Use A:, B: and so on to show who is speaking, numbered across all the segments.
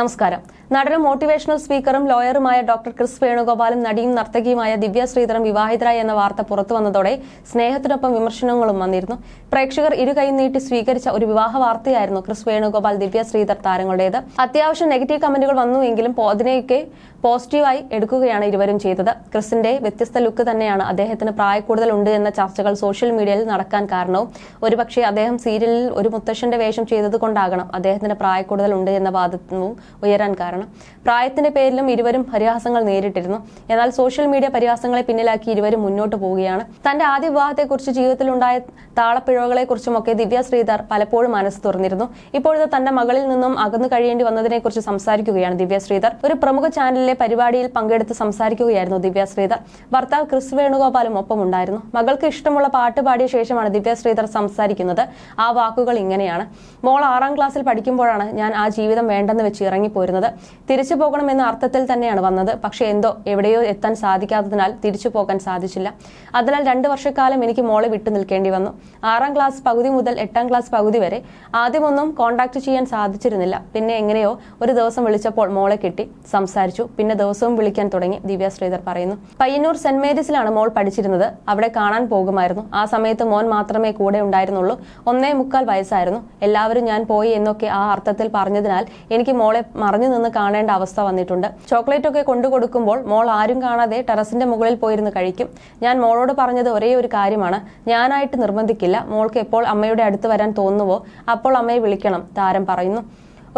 A: നമസ്കാരം നടനും മോട്ടിവേഷണൽ സ്പീക്കറും ലോയറുമായ ഡോക്ടർ ക്രിസ് വേണുഗോപാലും നടിയും നർത്തകിയുമായ ദിവ്യ ശ്രീധരം വിവാഹിതരായി എന്ന വാർത്ത പുറത്തു വന്നതോടെ സ്നേഹത്തിനൊപ്പം വിമർശനങ്ങളും വന്നിരുന്നു പ്രേക്ഷകർ ഇരു കൈ നീട്ടി സ്വീകരിച്ച ഒരു വിവാഹ വാർത്തയായിരുന്നു ക്രിസ് വേണുഗോപാൽ ദിവ്യ ശ്രീധർ താരങ്ങളുടേത് അത്യാവശ്യം നെഗറ്റീവ് കമന്റുകൾ വന്നുവെങ്കിലും അതിനെയൊക്കെ പോസിറ്റീവായി എടുക്കുകയാണ് ഇരുവരും ചെയ്തത് ക്രിസിന്റെ വ്യത്യസ്ത ലുക്ക് തന്നെയാണ് അദ്ദേഹത്തിന് പ്രായക്കൂടുതൽ ഉണ്ട് എന്ന ചർച്ചകൾ സോഷ്യൽ മീഡിയയിൽ നടക്കാൻ കാരണവും ഒരുപക്ഷെ അദ്ദേഹം സീരിയലിൽ ഒരു മുത്തശ്ശന്റെ വേഷം ചെയ്തത് കൊണ്ടാകണം അദ്ദേഹത്തിന് പ്രായക്കൂടുതൽ ഉണ്ട് എന്ന വാദവും ഉയരാൻ കാരണം കാരണം പ്രായത്തിന്റെ പേരിലും ഇരുവരും പരിഹാസങ്ങൾ നേരിട്ടിരുന്നു എന്നാൽ സോഷ്യൽ മീഡിയ പരിഹാസങ്ങളെ പിന്നിലാക്കി ഇരുവരും മുന്നോട്ട് പോവുകയാണ് തന്റെ ആദ്യ വിവാഹത്തെക്കുറിച്ച് ജീവിതത്തിലുണ്ടായ ഒക്കെ ദിവ്യ ശ്രീധർ പലപ്പോഴും മനസ്സ് തുറന്നിരുന്നു ഇപ്പോഴത്തെ തന്റെ മകളിൽ നിന്നും അകന്നു കഴിയേണ്ടി വന്നതിനെക്കുറിച്ച് സംസാരിക്കുകയാണ് ദിവ്യ ശ്രീധർ ഒരു പ്രമുഖ ചാനലിലെ പരിപാടിയിൽ പങ്കെടുത്ത് സംസാരിക്കുകയായിരുന്നു ദിവ്യ ശ്രീധർ ഭർത്താവ് ക്രിസ് വേണുഗോപാലും ഉണ്ടായിരുന്നു മകൾക്ക് ഇഷ്ടമുള്ള പാട്ട് പാടിയ ശേഷമാണ് ദിവ്യ ശ്രീധർ സംസാരിക്കുന്നത് ആ വാക്കുകൾ ഇങ്ങനെയാണ് മോൾ ആറാം ക്ലാസ്സിൽ പഠിക്കുമ്പോഴാണ് ഞാൻ ആ ജീവിതം വേണ്ടെന്ന് വെച്ച് ഇറങ്ങിപ്പോരുന്നത് തിരിച്ചു പോകണമെന്ന അർത്ഥത്തിൽ തന്നെയാണ് വന്നത് പക്ഷേ എന്തോ എവിടെയോ എത്താൻ സാധിക്കാത്തതിനാൽ തിരിച്ചു പോകാൻ സാധിച്ചില്ല അതിനാൽ രണ്ട് വർഷക്കാലം എനിക്ക് മോളെ വിട്ടു നിൽക്കേണ്ടി വന്നു ആറാം ക്ലാസ് പകുതി മുതൽ എട്ടാം ക്ലാസ് പകുതി വരെ ആദ്യമൊന്നും കോൺടാക്ട് ചെയ്യാൻ സാധിച്ചിരുന്നില്ല പിന്നെ എങ്ങനെയോ ഒരു ദിവസം വിളിച്ചപ്പോൾ മോളെ കിട്ടി സംസാരിച്ചു പിന്നെ ദിവസവും വിളിക്കാൻ തുടങ്ങി ദിവ്യ ശ്രീധർ പറയുന്നു പയ്യന്നൂർ സെന്റ് മേരീസിലാണ് മോൾ പഠിച്ചിരുന്നത് അവിടെ കാണാൻ പോകുമായിരുന്നു ആ സമയത്ത് മോൻ മാത്രമേ കൂടെ ഉണ്ടായിരുന്നുള്ളൂ ഒന്നേ മുക്കാൽ വയസ്സായിരുന്നു എല്ലാവരും ഞാൻ പോയി എന്നൊക്കെ ആ അർത്ഥത്തിൽ പറഞ്ഞതിനാൽ എനിക്ക് മോളെ മറഞ്ഞു നിന്ന് കാണേണ്ട അവസ്ഥ വന്നിട്ടുണ്ട് ചോക്ലേറ്റ് ഒക്കെ കൊണ്ടു കൊടുക്കുമ്പോൾ മോൾ ആരും കാണാതെ ടെറസിന്റെ മുകളിൽ പോയിരുന്ന് കഴിക്കും ഞാൻ മോളോട് പറഞ്ഞത് ഒരേ ഒരു കാര്യമാണ് ഞാനായിട്ട് നിർബന്ധിക്കില്ല മോൾക്ക് എപ്പോൾ അമ്മയുടെ അടുത്ത് വരാൻ തോന്നുവോ അപ്പോൾ അമ്മയെ വിളിക്കണം താരം പറയുന്നു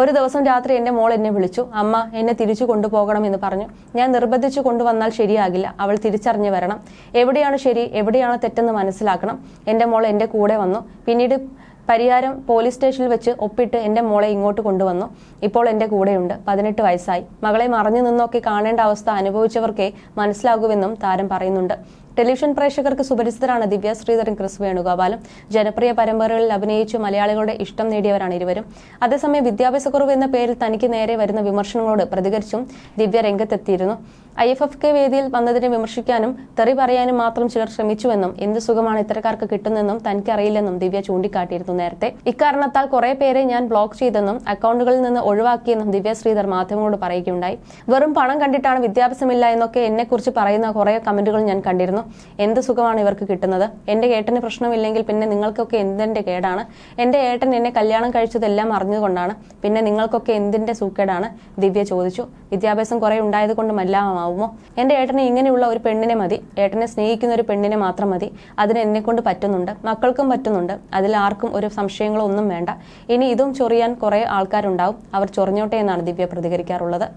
A: ഒരു ദിവസം രാത്രി എന്റെ മോൾ എന്നെ വിളിച്ചു അമ്മ എന്നെ തിരിച്ചു കൊണ്ടുപോകണം എന്ന് പറഞ്ഞു ഞാൻ നിർബന്ധിച്ചു കൊണ്ടുവന്നാൽ ശരിയാകില്ല അവൾ തിരിച്ചറിഞ്ഞു വരണം എവിടെയാണ് ശരി എവിടെയാണ് തെറ്റെന്ന് മനസ്സിലാക്കണം എൻ്റെ മോൾ എൻ്റെ കൂടെ വന്നു പിന്നീട് പരിഹാരം പോലീസ് സ്റ്റേഷനിൽ വെച്ച് ഒപ്പിട്ട് എൻ്റെ മോളെ ഇങ്ങോട്ട് കൊണ്ടുവന്നു ഇപ്പോൾ എൻ്റെ കൂടെയുണ്ട് പതിനെട്ട് വയസ്സായി മകളെ മറഞ്ഞു നിന്നൊക്കെ കാണേണ്ട അവസ്ഥ അനുഭവിച്ചവർക്കേ മനസ്സിലാകുമെന്നും താരം പറയുന്നുണ്ട് ടെലിവിഷൻ പ്രേക്ഷകർക്ക് സുപരിചിതരാണ് ദിവ്യ ശ്രീധരൻ ക്രിസ് വേണുഗോപാലും ജനപ്രിയ പരമ്പരകളിൽ അഭിനയിച്ച് മലയാളികളുടെ ഇഷ്ടം നേടിയവരാണ് ഇരുവരും അതേസമയം വിദ്യാഭ്യാസക്കുറവ് എന്ന പേരിൽ തനിക്ക് നേരെ വരുന്ന വിമർശനങ്ങളോട് പ്രതികരിച്ചും ദിവ്യ രംഗത്തെത്തിയിരുന്നു ഐ എഫ് എഫ് കെ വേദിയിൽ വന്നതിനെ വിമർശിക്കാനും തെറി പറയാനും മാത്രം ചിലർ ശ്രമിച്ചുവെന്നും എന്ത് സുഖമാണ് ഇത്തരക്കാർക്ക് കിട്ടുന്നതെന്നും അറിയില്ലെന്നും ദിവ്യ ചൂണ്ടിക്കാട്ടിയിരുന്നു നേരത്തെ ഇക്കാരണത്താൽ കുറെ പേരെ ഞാൻ ബ്ലോക്ക് ചെയ്തെന്നും അക്കൗണ്ടുകളിൽ നിന്ന് ഒഴിവാക്കിയെന്നും ദിവ്യ ശ്രീധർ മാധ്യമങ്ങളോട് പറയുകയുണ്ടായി വെറും പണം കണ്ടിട്ടാണ് വിദ്യാഭ്യാസമില്ല എന്നൊക്കെ എന്നെക്കുറിച്ച് പറയുന്ന കുറേ കമന്റുകൾ ഞാൻ കണ്ടിരുന്നു കിട്ടുന്നു എന്ത് സുഖമാണ് ഇവർക്ക് കിട്ടുന്നത് എൻ്റെ ഏട്ടന് പ്രശ്നമില്ലെങ്കിൽ പിന്നെ നിങ്ങൾക്കൊക്കെ എന്തിൻ്റെ കേടാണ് എൻ്റെ ഏട്ടൻ എന്നെ കല്യാണം കഴിച്ചതെല്ലാം അറിഞ്ഞുകൊണ്ടാണ് പിന്നെ നിങ്ങൾക്കൊക്കെ എന്തിൻ്റെ സുഖേടാണ് ദിവ്യ ചോദിച്ചു വിദ്യാഭ്യാസം കുറേ ഉണ്ടായത് കൊണ്ട് മല്ലാമാവുമോ എൻ്റെ ഏട്ടന് ഇങ്ങനെയുള്ള ഒരു പെണ്ണിനെ മതി ഏട്ടനെ സ്നേഹിക്കുന്ന ഒരു പെണ്ണിനെ മാത്രം മതി അതിന് എന്നെക്കൊണ്ട് പറ്റുന്നുണ്ട് മക്കൾക്കും പറ്റുന്നുണ്ട് അതിൽ ആർക്കും ഒരു സംശയങ്ങളോ ഒന്നും വേണ്ട ഇനി ഇതും ചൊറിയാൻ കുറേ ആൾക്കാരുണ്ടാവും അവർ ചൊറിഞ്ഞോട്ടെ എന്നാണ് ദിവ്യ പ്രതികരിക്കാറുള്ളത്